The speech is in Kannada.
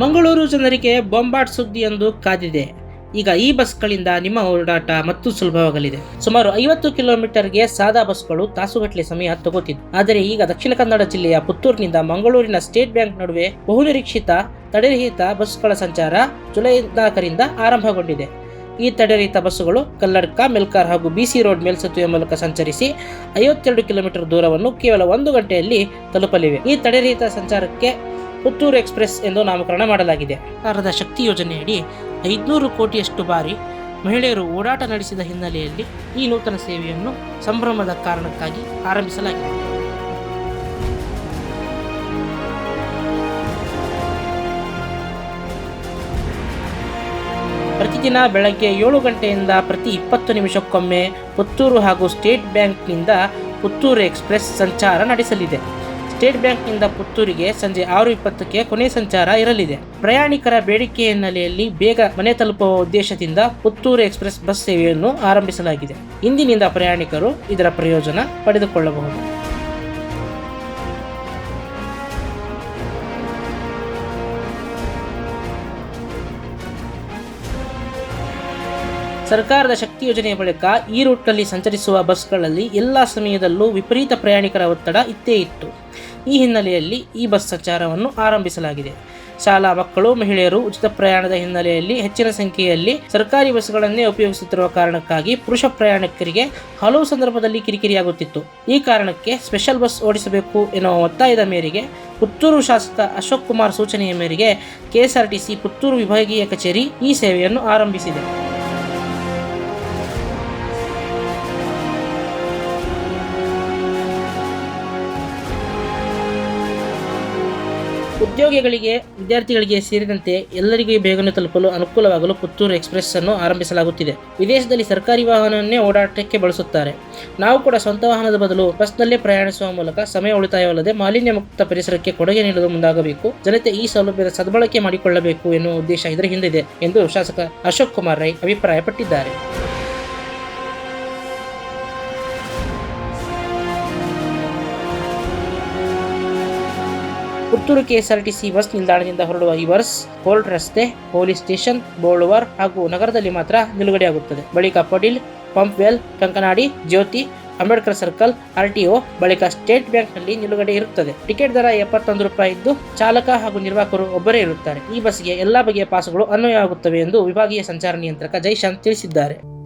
ಮಂಗಳೂರು ಜನರಿಗೆ ಬೊಂಬಾಟ್ ಸುದ್ದಿಯೊಂದು ಕಾದಿದೆ. ಈಗ ಈ ಬಸ್ಗಳಿಂದ ನಿಮ್ಮ ಓಡಾಟ ಮತ್ತು ಸುಲಭವಾಗಲಿದೆ. ಸುಮಾರು ಐವತ್ತು ಕಿಲೋಮೀಟರ್ಗೆ ಸಾದಾ ಬಸ್ಗಳು ತಾಸುಗಟ್ಟಲೆ ಸಮಯ ತಗೋತಿದ್ವು. ಆದರೆ ಈಗ ದಕ್ಷಿಣ ಕನ್ನಡ ಜಿಲ್ಲೆಯ ಪುತ್ತೂರಿನಿಂದ ಮಂಗಳೂರಿನ ಸ್ಟೇಟ್ ಬ್ಯಾಂಕ್ ನಡುವೆ ಬಹುನಿರೀಕ್ಷಿತ ತಡೆರಹಿತ ಬಸ್ಗಳ ಸಂಚಾರ ಜುಲೈ ನಾಲ್ಕರಿಂದ ಆರಂಭಗೊಂಡಿದೆ. ಈ ತಡೆರಹಿತ ಬಸ್ಸುಗಳು ಕಲ್ಲಡ್ಕ, ಮೆಲ್ಕಾರ್ ಹಾಗೂ ಬಿಸಿ ರೋಡ್ ಮೇಲ್ಸೇತುವೆ ಮೂಲಕ ಸಂಚರಿಸಿ ಐವತ್ತೆರಡು ಕಿಲೋಮೀಟರ್ ದೂರವನ್ನು ಕೇವಲ ಒಂದು ಗಂಟೆಯಲ್ಲಿ ತಲುಪಲಿವೆ. ಈ ತಡೆರಹಿತ ಸಂಚಾರಕ್ಕೆ ಪುತ್ತೂರು ಎಕ್ಸ್ಪ್ರೆಸ್ ಎಂದು ನಾಮಕರಣ ಮಾಡಲಾಗಿದೆ. ಸರ್ಕಾರದ ಶಕ್ತಿ ಯೋಜನೆಯಡಿ ಐದುನೂರು ಕೋಟಿಯಷ್ಟು ಬಾರಿ ಮಹಿಳೆಯರು ಓಡಾಟ ನಡೆಸಿದ ಹಿನ್ನೆಲೆಯಲ್ಲಿ ಈ ನೂತನ ಸೇವೆಯನ್ನು ಸಂಭ್ರಮದ ಕಾರಣಕ್ಕಾಗಿ ಆರಂಭಿಸಲಾಗಿದೆ. ಪ್ರತಿದಿನ ಬೆಳಗ್ಗೆ ಏಳು ಗಂಟೆಯಿಂದ ಪ್ರತಿ ಇಪ್ಪತ್ತು ನಿಮಿಷಕ್ಕೊಮ್ಮೆ ಪುತ್ತೂರು ಹಾಗೂ ಸ್ಟೇಟ್ ಬ್ಯಾಂಕ್ನಿಂದ ಪುತ್ತೂರು ಎಕ್ಸ್ಪ್ರೆಸ್ ಸಂಚಾರ ನಡೆಸಲಿದೆ. ಸ್ಟೇಟ್ ಬ್ಯಾಂಕ್ನಿಂದ ಪುತ್ತೂರಿಗೆ ಸಂಜೆ ಆರು ಇಪ್ಪತ್ತಕ್ಕೆ ಕೊನೆ ಸಂಚಾರ ಇರಲಿದೆ. ಪ್ರಯಾಣಿಕರ ಬೇಡಿಕೆ ಹಿನ್ನೆಲೆಯಲ್ಲಿ ಬೇಗ ಮನೆ ತಲುಪುವ ಉದ್ದೇಶದಿಂದ ಪುತ್ತೂರು ಎಕ್ಸ್ಪ್ರೆಸ್ ಬಸ್ ಸೇವೆಯನ್ನು ಆರಂಭಿಸಲಾಗಿದೆ. ಇಂದಿನಿಂದ ಪ್ರಯಾಣಿಕರು ಇದರ ಪ್ರಯೋಜನ ಪಡೆದುಕೊಳ್ಳಬಹುದು. ಸರ್ಕಾರದ ಶಕ್ತಿ ಯೋಜನೆಯ ಬಳಿಕ ಈ ರೂಟ್ನಲ್ಲಿ ಸಂಚರಿಸುವ ಬಸ್ಗಳಲ್ಲಿ ಎಲ್ಲ ಸಮಯದಲ್ಲೂ ವಿಪರೀತ ಪ್ರಯಾಣಿಕರ ಒತ್ತಡ ಇತ್ತೇ ಇತ್ತು. ಈ ಹಿನ್ನೆಲೆಯಲ್ಲಿ ಈ ಬಸ್ ಸಂಚಾರವನ್ನು ಆರಂಭಿಸಲಾಗಿದೆ. ಶಾಲಾ ಮಕ್ಕಳು, ಮಹಿಳೆಯರು ಉಚಿತ ಪ್ರಯಾಣದ ಹಿನ್ನೆಲೆಯಲ್ಲಿ ಹೆಚ್ಚಿನ ಸಂಖ್ಯೆಯಲ್ಲಿ ಸರ್ಕಾರಿ ಬಸ್ಗಳನ್ನೇ ಉಪಯೋಗಿಸುತ್ತಿರುವ ಕಾರಣಕ್ಕಾಗಿ ಪುರುಷ ಪ್ರಯಾಣಿಕರಿಗೆ ಹಲವು ಸಂದರ್ಭದಲ್ಲಿ ಕಿರಿಕಿರಿಯಾಗುತ್ತಿತ್ತು. ಈ ಕಾರಣಕ್ಕೆ ಸ್ಪೆಷಲ್ ಬಸ್ ಓಡಿಸಬೇಕು ಎನ್ನುವ ಒತ್ತಾಯದ ಮೇರೆಗೆ ಪುತ್ತೂರು ಶಾಸಕ ಅಶೋಕ್ ಕುಮಾರ್ ಸೂಚನೆಯ ಮೇರೆಗೆ ಕೆಎಸ್ಆರ್ಟಿಸಿ ಪುತ್ತೂರು ವಿಭಾಗೀಯ ಕಚೇರಿ ಈ ಸೇವೆಯನ್ನು ಆರಂಭಿಸಿದೆ. ಉದ್ಯೋಗಿಗಳಿಗೆ, ವಿದ್ಯಾರ್ಥಿಗಳಿಗೆ ಸೇರಿದಂತೆ ಎಲ್ಲರಿಗೂ ಬೇಗನೆ ತಲುಪಲು ಅನುಕೂಲವಾಗಲು ಪುತ್ತೂರು ಎಕ್ಸ್ಪ್ರೆಸ್ ಅನ್ನು ಆರಂಭಿಸಲಾಗುತ್ತಿದೆ. ವಿದೇಶದಲ್ಲಿ ಸರ್ಕಾರಿ ವಾಹನವನ್ನೇ ಓಡಾಟಕ್ಕೆ ಬಳಸುತ್ತಾರೆ. ನಾವು ಕೂಡ ಸ್ವಂತ ವಾಹನದ ಬದಲು ಬಸ್ನಲ್ಲೇ ಪ್ರಯಾಣಿಸುವ ಮೂಲಕ ಸಮಯ ಉಳಿತಾಯವಲ್ಲದೆ ಮಾಲಿನ್ಯ ಮುಕ್ತ ಪರಿಸರಕ್ಕೆ ಕೊಡುಗೆ ನೀಡಲು ಮುಂದಾಗಬೇಕು. ಜನತೆ ಈ ಸೌಲಭ್ಯದ ಸದ್ಬಳಕೆ ಮಾಡಿಕೊಳ್ಳಬೇಕು ಎನ್ನುವ ಉದ್ದೇಶ ಇದರ ಹಿಂದಿದೆ ಎಂದು ಶಾಸಕ ಅಶೋಕ್ ಕುಮಾರ್ ರೈ ಅಭಿಪ್ರಾಯಪಟ್ಟಿದ್ದಾರೆ. ಪುತ್ತೂರು ಕೆಎಸ್ಆರ್ಟಿಸಿ ಬಸ್ ನಿಲ್ದಾಣದಿಂದ ಹೊರಡುವ ಈ ಬಸ್ ಕೋಲ್ಡ್ ರಸ್ತೆ, ಪೊಲೀಸ್ ಸ್ಟೇಷನ್, ಬೋಳ್ವಾರ್ ಹಾಗೂ ನಗರದಲ್ಲಿ ಮಾತ್ರ ನಿಲುಗಡೆಯಾಗುತ್ತದೆ. ಬಳಿಕ ಪಡೀಲ್ ಪಂಪ್ವೆಲ್, ಕಂಕನಾಡಿ, ಜ್ಯೋತಿ, ಅಂಬೇಡ್ಕರ್ ಸರ್ಕಲ್, ಆರ್ಟಿಒ, ಬಳಿಕ ಸ್ಟೇಟ್ ಬ್ಯಾಂಕ್ನಲ್ಲಿ ನಿಲುಗಡೆ ಇರುತ್ತದೆ. ಟಿಕೆಟ್ ದರ ಎಪ್ಪತ್ತೊಂದು ರೂಪಾಯಿ ಇದ್ದು ಚಾಲಕ ಹಾಗೂ ನಿರ್ವಾಹಕರು ಒಬ್ಬರೇ ಇರುತ್ತಾರೆ. ಈ ಬಸ್ಗೆ ಎಲ್ಲಾ ಬಗೆಯ ಪಾಸುಗಳು ಅನ್ವಯವಾಗುತ್ತವೆ ಎಂದು ವಿಭಾಗೀಯ ಸಂಚಾರ ನಿಯಂತ್ರಕ ಜೈಶಾಂತ್ ತಿಳಿಸಿದ್ದಾರೆ.